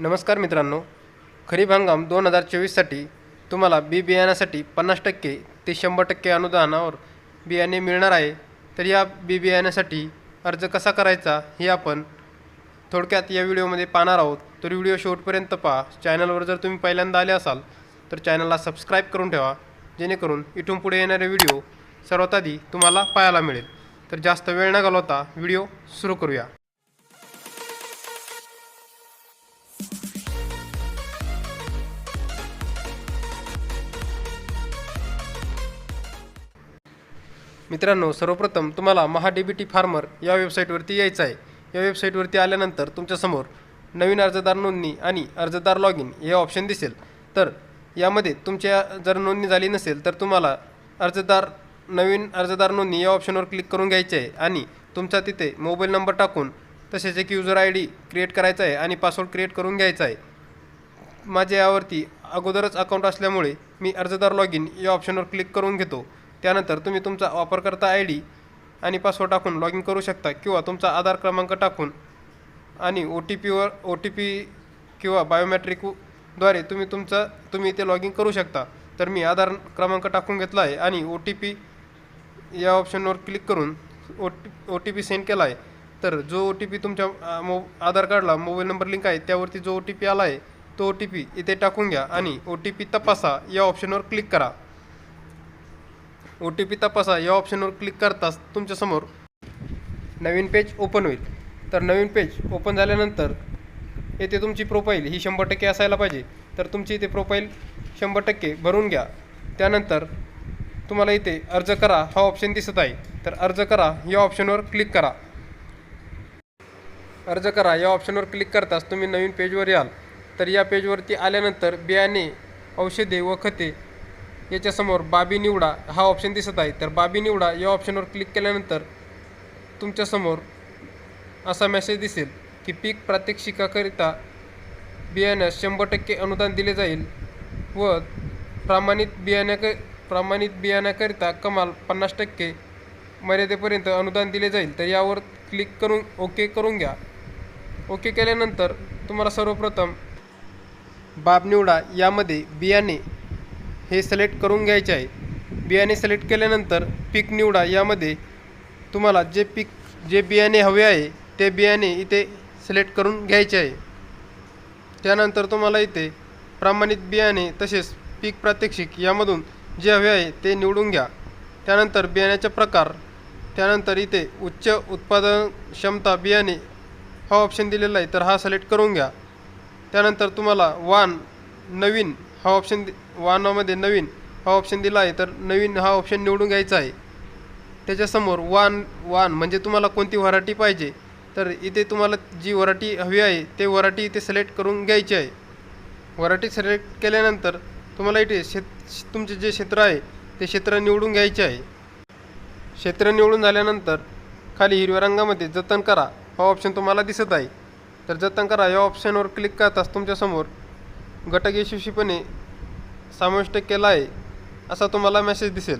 नमस्कार मित्रांनो खरीप हंगाम दोन हजार चोवीससाठी तुम्हाला बी बियाण्यासाठी पन्नास टक्के ते शंभर टक्के अनुदानावर बियाणे मिळणार आहे. तर या बी बियाण्यासाठी अर्ज कसा करायचा हे आपण थोडक्यात या व्हिडिओमध्ये पाहणार आहोत. तर व्हिडिओ शेवटपर्यंत पहा. चॅनलवर जर तुम्ही पहिल्यांदा आले असाल तर चॅनलला सबस्क्राईब करून ठेवा जेणेकरून इथून पुढे येणारे व्हिडिओ सर्वात आधी तुम्हाला पाहायला मिळेल. तर जास्त वेळ न घालवता व्हिडिओ सुरू करूया. मित्रांनो सर्वप्रथम तुम्हाला महा बी टी फार्मर या वेबसाईटवरती यायचं आहे. या वेबसाईटवरती आल्यानंतर तुमच्यासमोर नवीन अर्जदार नोंदणी आणि अर्जदार लॉग इन हे ऑप्शन दिसेल. तर यामध्ये तुमच्या जर नोंदणी झाली नसेल तर तुम्हाला अर्जदार नवीन अर्जदार नोंदणी या ऑप्शनवर क्लिक करून घ्यायचे आहे आणि तुमचा तिथे मोबाईल नंबर टाकून तसेच एक युजर आय डी क्रिएट करायचा आहे आणि पासवर्ड क्रिएट करून घ्यायचा आहे. माझ्या यावरती अगोदरच अकाउंट असल्यामुळे मी अर्जदार लॉग इन या ऑप्शनवर क्लिक करून घेतो. त्यानंतर तुम्ही तुमचा वापरकर्ता आय डी आणि पासवर्ड टाकून लॉग इन करू शकता किंवा तुमचा आधार क्रमांक टाकून आणि ओ टी पीवर ओ टी पी किंवा बायोमॅट्रिकद्वारे तुम्ही तुमचा तुम्ही इथे लॉग इन करू शकता. तर मी आधार क्रमांक टाकून घेतला आहे आणि ओ टी पी या ऑप्शनवर क्लिक करून O T O T P send केला आहे. तर जो ओ टी पी तुमच्या मो आधार कार्डला मोबाईल नंबर लिंक आहे त्यावरती जो ओ टी पी आला आहे तो ओ टी पी इथे टाकून घ्या आणि ओ टी पी तपासा या ऑप्शनवर क्लिक करा. ओ टी पी तपासा. या ऑप्शनवर क्लिक करताच तुमच्यासमोर नवीन पेज ओपन होईल. तर नवीन पेज ओपन झाल्यानंतर येथे तुमची प्रोफाईल ही शंभर टक्के असायला पाहिजे. तर तुमची इथे प्रोफाईल शंभर टक्के भरून घ्या. त्यानंतर तुम्हाला इथे अर्ज करा. हा ऑप्शन दिसत आहे. तर अर्ज करा. या ऑप्शनवर क्लिक करा. अर्ज करा. या ऑप्शनवर क्लिक करताच तुम्ही नवीन पेजवर याल. तर या पेजवरती आल्यानंतर बियाणे औषधे व खते याच्यासमोर बाबी निवडा हा ऑप्शन दिसत आहे. तर बाबी निवडा या ऑप्शनवर क्लिक केल्यानंतर तुमच्यासमोर असा मेसेज दिसेल की पीक प्रात्यक्षिकाकरिता बियाण्यास शंभर टक्के अनुदान दिले जाईल व प्रमाणित बियाण्याक प्रमाणित बियाण्याकरिता कमाल पन्नास टक्के मर्यादेपर्यंत अनुदान दिले जाईल. तर यावर क्लिक करून ओके करून घ्या. ओके केल्यानंतर तुम्हाला सर्वप्रथम बाब निवडा यामध्ये बियाणे हे सिलेक्ट करून घ्यायचे आहे. बियाणे सिलेक्ट केल्यानंतर पीक निवडा. यामध्ये तुम्हाला जे पीक जे बियाणे हवे आहे ते बियाणे इथे सिलेक्ट करून घ्यायचे आहे. त्यानंतर तुम्हाला इथे प्रमाणित बियाणे तसेच पीक प्रात्यक्षिक यामधून जे हवे आहे ते निवडून घ्या. त्यानंतर बियाण्याचा प्रकार. त्यानंतर इथे उच्च उत्पादन क्षमता बियाणे हा ऑप्शन दिलेला आहे तर हा सिलेक्ट करून घ्या. त्यानंतर तुम्हाला वान नवीन हा ऑप्शन दि वानामध्ये नवीन हा ऑप्शन दिला आहे. तर नवीन हा ऑप्शन निवडून घ्यायचा आहे. त्याच्यासमोर वान वान म्हणजे तुम्हाला कोणती व्हरायटी पाहिजे? तर इथे तुम्हाला जी व्हरायटी हवी आहे ते व्हरायटी इथे सिलेक्ट करून घ्यायची आहे. व्हरायटी सिलेक्ट केल्यानंतर तुम्हाला इथे शेत तुमचे जे क्षेत्र आहे ते क्षेत्र निवडून घ्यायचे आहे. क्षेत्र निवडून झाल्यानंतर खाली हिरव्या रंगामध्ये जतन करा. हा ऑप्शन तुम्हाला दिसत आहे. तर जतन करा. या ऑप्शनवर क्लिक करताच तुमच्यासमोर घटक यशस्वीपणे समाविष्ट केला आहे असा तुम्हाला मेसेज दिसेल.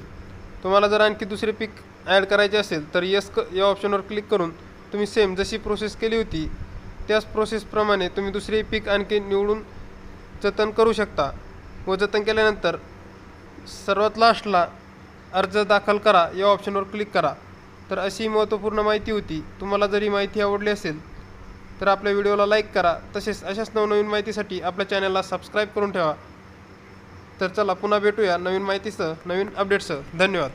तुम्हाला जर आणखी दुसरे पीक ॲड करायचे असेल तर यस क या ऑप्शनवर क्लिक करून तुम्ही सेम जशी प्रोसेस केली होती त्याच प्रोसेसप्रमाणे तुम्ही दुसरे पीक आणखी निवडून जतन करू शकता. व जतन केल्यानंतर सर्वात लास्टला अर्ज दाखल करा या ऑप्शनवर क्लिक करा. तर अशी महत्त्वपूर्ण माहिती होती. तुम्हाला जरी माहिती आवडली असेल तर आपल्या व्हिडिओला लाईक करा. तसेच अशाच नवनवीन माहितीसाठी आपल्या चॅनलला सबस्क्राईब करून ठेवा. तर चला पुन्हा भेटूया नवीन माहितीसह नवीन अपडेट्ससह धन्यवाद.